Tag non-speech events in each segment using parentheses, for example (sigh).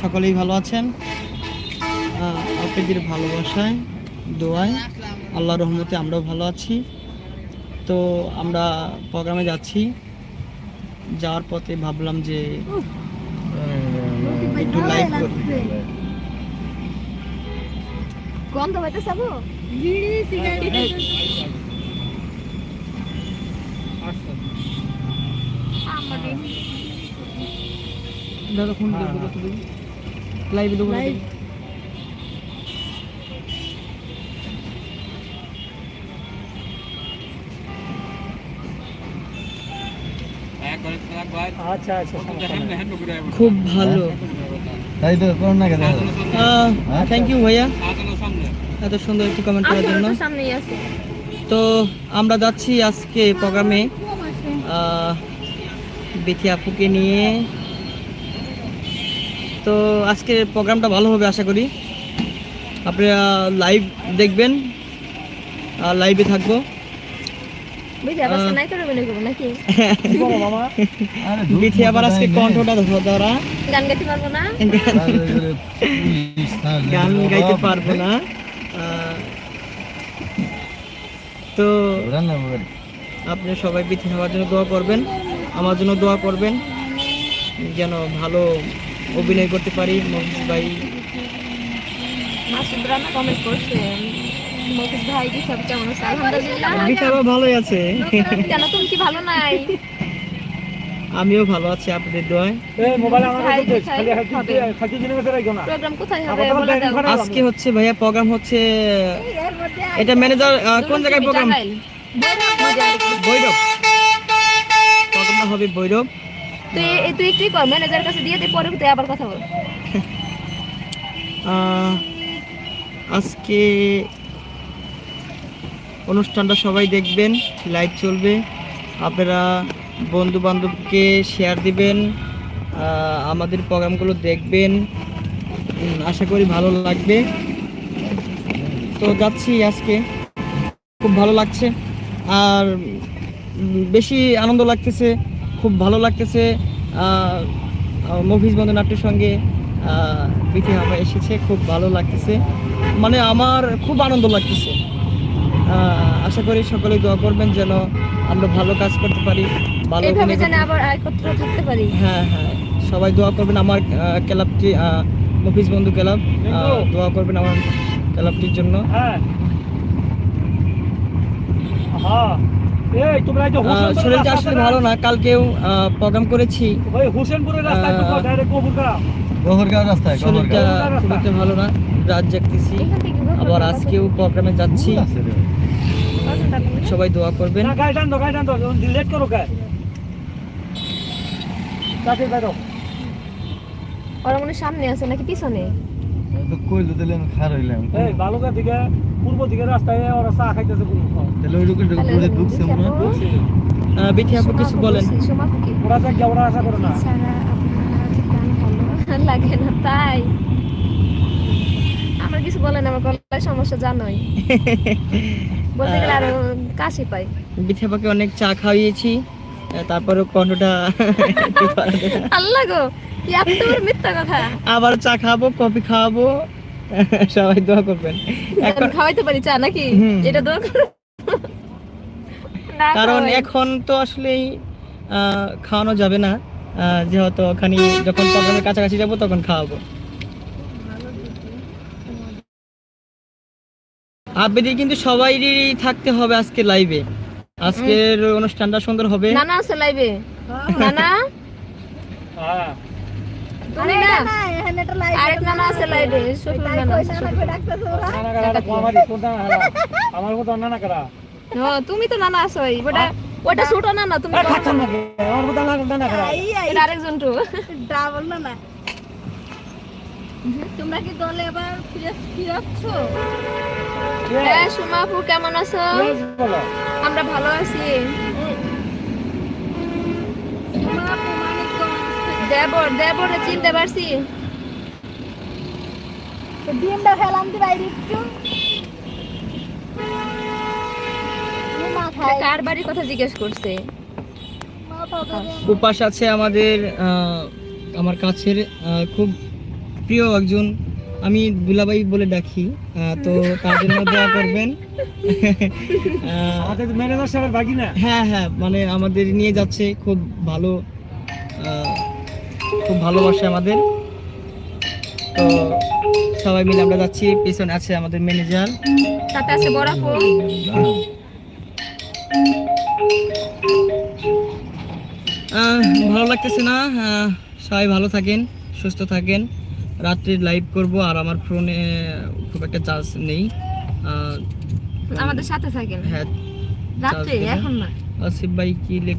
সকলেই ভালো আছেন। আপনাদের ভালোবাসায় দোয়ায় আল্লাহ রহমতে আমরাও ভালো আছি। তো আমরা প্রোগ্রামে যাচ্ছি। যাওয়ার পথে ভাবলাম যে একটু লাইভ করি। গন্ধ হইতে যাব দাদা ফোন দেবো কত দেবো লাইভে দেবো আচ্ছা আচ্ছা। খুব ভালো। তাই তো কোন না কেন? থ্যাংক ইউ ভাইয়া। এত সুন্দর একটি কমেন্ট করার জন্য। তো সামনেই আছে। তো আমরা যাচ্ছি আজকে প্রোগ্রামে। বেথি আপুকে নিয়ে। তো আজকে প্রোগ্রামটা ভালো হবে আশা করি। আপনারা লাইভ দেখবেন আর লাইভে থাকব। আবার নাই করে করব নাকি? (laughs) মামা। বেথি আবার আজকে কণ্ঠটা ধরা গান গাইতে পারব না? গান গাইতে পারব না। তো আপনি সবাই পৃথিবী হওয়ার জন্য দোয়া করবেন আমার জন্য দোয়া করবেন যেন ভালো অভিনয় করতে পারি মহিষ ভাই। মাসুদ রানা কমেন্ট করছে মফিজ ভাই কি সব কেমন আছে? আলহামদুলিল্লাহ। বিশালও ভালোই আছে। কেন তুমি কি ভালো নাই? আমিও ভালো আছি আপনাদের দোয়ায়। আজকে হচ্ছে ভাইয়া প্রোগ্রাম হচ্ছে এটা ম্যানেজার কোন জায়গায় প্রোগ্রাম। বৈরব। প্রোগ্রামটা হবে বৈরব। তুই তুই কর? ম্যানেজার কাছে দিয়ে দে, পরে তুই আবার কথা বল। (laughs) আজকে অনুষ্ঠানটা সবাই দেখবেন লাইভ চলবে। আপনারা বন্ধু বান্ধবকে শেয়ার দিবেন আমাদের প্রোগ্রামগুলো দেখবেন। আশা করি ভালো লাগবে। তো যাচ্ছি আজকে। খুব ভালো লাগছে। আর বেশি আনন্দ লাগতেছে খুব ভালো লাগতেছে মফিজ বন্ধু নাট্যের সঙ্গে বিথি হাবা এসেছে খুব ভালো লাগতেছে। মানে আমার খুব আনন্দ লাগতেছে। আশা করি সকলে দোয়া করবেন যেন আমরা ভালো কাজ করতে পারি ভালো এইভাবে যেন আবার একত্র থাকতে পারি। হ্যাঁ হ্যাঁ সবাই দোয়া করবেন আমার ক্লাবটি আহ, মফিজ বন্ধু ক্লাব দোয়া করবেন আমার ক্লাবটির জন্য। হ্যাঁ। হ্যাঁ শরীরটা আসলে না? ভালো না কালকেও প্রোগ্রাম করেছি। শরীরটা খুব একটা ভালো না রাত জাগতেছি। আবার আজকেও প্রোগ্রামে যাচ্ছি। সবাই দোয়া করবেন। ওরা মনে সামনে আছে নাকি পিছনে? কইলো আমি খার হইলাম। এই বালুকা দিকে পূর্ব দিকে রাস্তায় ওরা চা খাইতেছে তাহলে ওই লোকের ঢুকছে মনে হয়। বিথি আপু কিছু বলেন। ওরা দেখ ওরা আশা করো না। (laughs) লাগে না তাই। আমার কিছু বলেন আমার গলায় সমস্যা জানোই। (laughs) বলতে গেলে আরও কাশি পাই। বিথি আপাকে অনেক চা খাওয়িয়েছি। তারপরে কণ্ঠটা। (laughs) আল্লাহ গো এত মিথ্যা কথা। আবার চা খাব কফি খাওয়াবো। (laughs) সবাই দোয়া করবেন। এখন খাওয়াইতে পারি চা নাকি? এটা দোয়া করো। কারণ এখন তো আসলেই আহ, খাওয়ানো যাবে না। আহ, যেহেতু ওখানে যখন প্রোগ্রামের কাছাকাছি যাব তখন খাওয়াবো। আবেদি কিন্তু সবাইরই থাকতে হবে আজকে লাইভে আজকের অনুষ্ঠানটা সুন্দর হবে। নানা আছে লাইভে নানা? হ্যাঁ। তুমি না? আরেক নানা আছে। নানা আমার নানা কারা? তো নানা আছো ওটা ওটা ছোট নানা তুমি আমার নানা এটা আরেকজন তো। ডাবল তোমরা কি দলে এবার ফিরে ফিরাচ্ছ হ্যাঁ কেমন আছো? আমরা ভালো আছি তোমরা প্রমাণিকগঞ্জ থেকে দেবর দেবরে চিনতে পারছি। ডিমটা ফেলাম দি বাইরে একটু। কার বাড়ির কথা জিজ্ঞেস করছে? উপাস আছে আমাদের আমার কাছের খুব প্রিয় একজন। আমি দুলাবাই বলে ডাকি তো তার জন্য দোয়া করবেন। হ্যাঁ হ্যাঁ মানে আমাদের নিয়ে যাচ্ছে খুব ভালো আহ, খুব ভালোবাসে আমাদের। তো সবাই মিলে আমরা যাচ্ছি পিছনে আছে আমাদের ম্যানেজার। সাথে আছে বড় ভালো লাগতেছে না? সবাই ভালো থাকেন সুস্থ থাকেন। রাত্রে লাইভ করব আর আমার ফোনে খুব একটা চার্জ নেই। আমাদের সাথে থাকেন। হ্যাঁ রাত্রে এখন না। আসিফ ভাই কি লেখ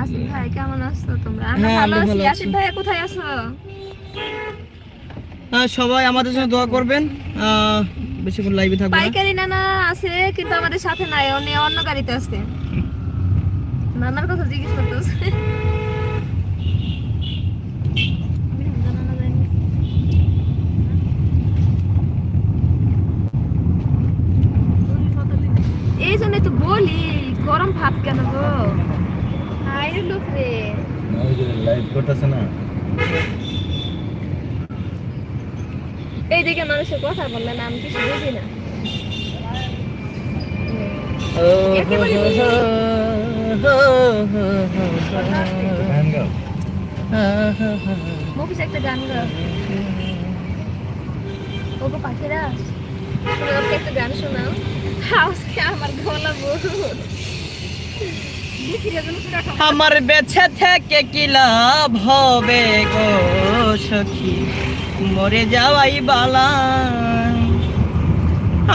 আসিফ ভাই কেমন আছো তোমরা? হ্যাঁ, ভালো আছি। আসিফ ভাই কোথায় আছো? সবাই আমাদের জন্য দোয়া করবেন। বেশিক্ষণ লাইভে থাকব পাইকারি নানা আছে কিন্তু আমাদের সাথে নাই। উনি অন্য গাড়িতে আছে। নানার কথা জিজ্ঞেস করতেছে। এই জন্য তো বলি গরম ভাত কেন গো? আরে লোক রে ওই যে লাইভ করতেছে না এই দিকে মানুষের কথা বললে না আমি কিছু বুঝি না। গাও মুভিস একটা গান গাও। ওগো পাখিরা তুমি আমাকে একটা গান শোনাও। আজকে আমার গলা বহুত আমার বেছে থেকে কি লাভ হবে গো সখী? মরে যাওয়াই বালা।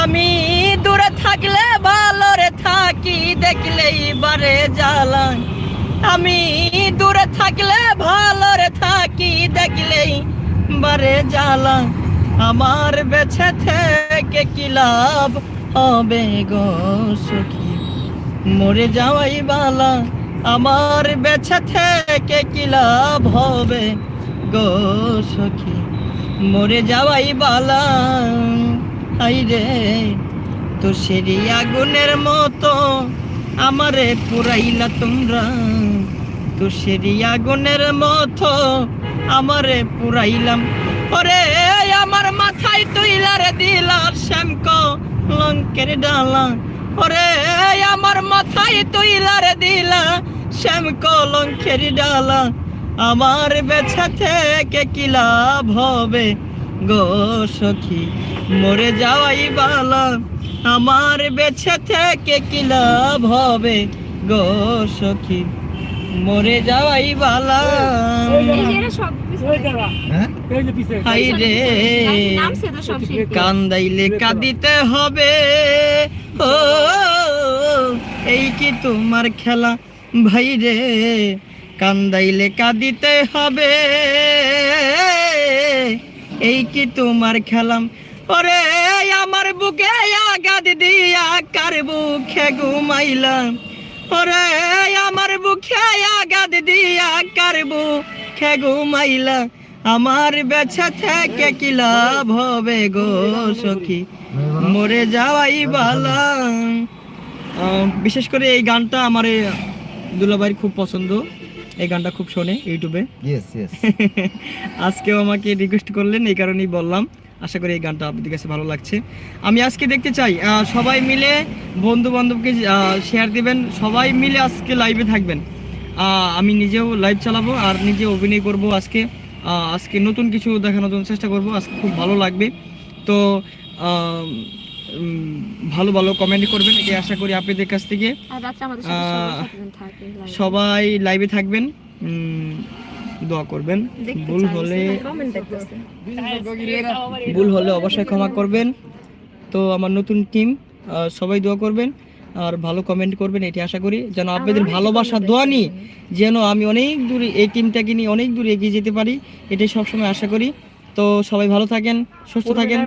আমি দূরে থাকলে ভালো রে থাকি দেখলেই বারে জ্বালা। আমি দূরে থাকলে ভালো রে থাকি দেখলেই বারে জ্বালা। আমার বেছে থেকে কি লাভ হবে গো সখী? মরে যাওয়াই বালা, আমার বেছে থেকে কি লাভ হবে গো সখী? মরে যাওয়াই বালা আই রে তো সেরি আগুনের মতো আমারে পুরাইলা তোমরা। তো সেরি আগুনের মতো আমারে পুরাইলাম। ওরে, আমার মাথায় তুইলারে দিলার শ্যামক লঙ্কের ডালা। ওরে আমার মাথায় তুইলারে দিলা শ্যাম কলঙ্কের ডালা। আমার বেছা থেকে কি লাভ হবে গো সখী? মরে যাওয়াই বালা আমার বেছে থেকে কি লাভ হবে গো সখী? মরে যাওয়াই বালা। হ্যাঁ? হাই রে। কান্দাইলে কাঁদিতে হবে। ও এই কি তোমার খেলা? ভাই রে, কান্দাইলে কাঁদিতে হবে। এই কি তোমার খেলাম ওরে, আমার বুকে আগাদ দিয়া কার বুকে ঘুমাইলাম? ওরে, আমার বুকে আগাদ দিয়া কার বুকে ঘুমাইলা আমার বেছা থেকে কি লাভ হবে গো সখী? মরে যাওয়াই বালা বিশেষ করে এই গানটা আমার এই দুলাভাইয়ের খুব পছন্দ। এই গানটা খুব শোনে ইউটিউবে। (laughs) আজকেও আমাকে রিকোয়েস্ট করলেন এই কারণেই বললাম। আশা করি এই গানটা আপনাদের কাছে ভালো লাগছে। আমি আজকে দেখতে চাই সবাই মিলে বন্ধু বান্ধবকে শেয়ার দিবেন। সবাই মিলে আজকে লাইভে থাকবেন। আমি নিজেও লাইভ চালাবো আর নিজে অভিনয় করব আজকে। আজকে নতুন কিছু দেখানোর জন্য চেষ্টা করব। আজকে খুব ভালো লাগবে। তো ভালো ভালো কমেন্ট করবেন এটাই আশা করি আপনাদের কাছ থেকে। সবাই লাইভে থাকবেন দোয়া করবেন। ভুল হলে ভুল হলে অবশ্যই ক্ষমা করবেন। তো আমার নতুন টিম সবাই দোয়া করবেন আর ভালো কমেন্ট করবেন এটি আশা করি। যেন আপনাদের ভালোবাসা দোয়া নিয়ে যেন আমি অনেক দূরে এই টিমটাকে নিয়ে অনেক দূরে এগিয়ে যেতে পারি এটাই সবসময় আশা করি। তো সবাই ভালো থাকেন সুস্থ থাকেন।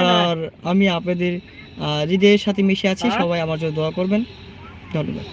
আর আমি আপনাদের হৃদয়ের সাথে মিশে আছি সবাই আমার জন্য দোয়া করবেন। ধন্যবাদ।